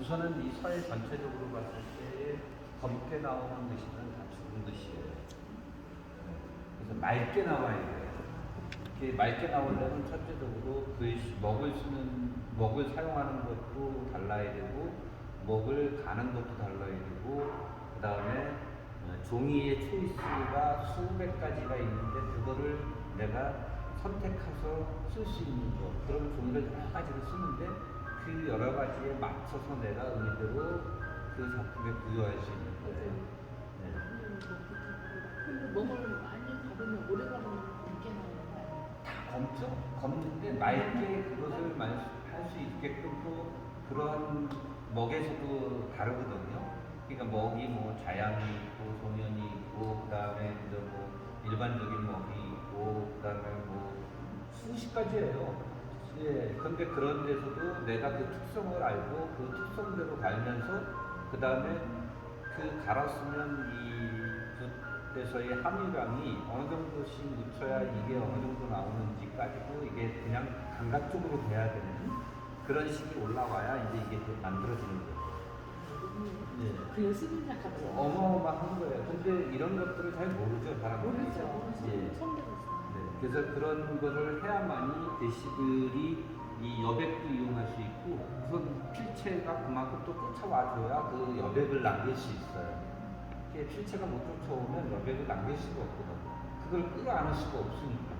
우선은 이 사회 전체적으로 봤을 때 검게 나오는 글씨는 다 죽은. 네. 그래서 맑게 나와야 돼요. 이렇게 맑게 나오려면 첫째적으로 글씨, 먹을 쓰는 먹을 사용하는 것도 달라야 되고 먹을 가는 것도 달라야 되고 그 다음에 종이의 초이스가 수백 가지가 있는데 그거를 내가 선택해서 쓸 수 있는 거 그런 종이를 여러 가지를 쓰는데 그 여러 가지에 맞춰서 내가 의대로 그 작품에 부여할 수 있는 거예요. 네. 근데 몸을 많이 가보면 오래 가보면 이렇게 나오는 거 아니에요? 다 검죠? 검는데 맑게 그것을 할 수 있게끔 또 그런 먹에서도 다르거든요. 그러니까 먹이 뭐 자양이 있고 소면이 있고 그다음에 이제 뭐 일반적인 먹이 있고 그다음에 뭐 수십 가지예요. 예. 근데 그런 데서도 내가 그 특성을 알고 그 특성대로 갈면서 그 다음에 그 갈았으면 이 붓에서의 함유량이 어느 정도씩 묻혀야 이게 어느 정도 나오는지까지도 이게 그냥 감각적으로 돼야 되는 그런 식이 올라와야 이제 이게 또 만들어지는 거예요. 예. 그냥 쓰는 작가들 어마어마한 거예요. 근데 이런 것들을 잘 모르죠, 사람들이. 모르죠 예. 처음 들었어요 네, 그래서 그런 것을 해야만이 대시들이 이 여백도 이용할 수 있고 우선 필체가 그만큼 또 쫓아와줘야 그 여백을 남길 수 있어요. 필체가 못 쫓아오면 여백을 남길 수가 없거든요. 그걸 끌어안을 수가 없으니까.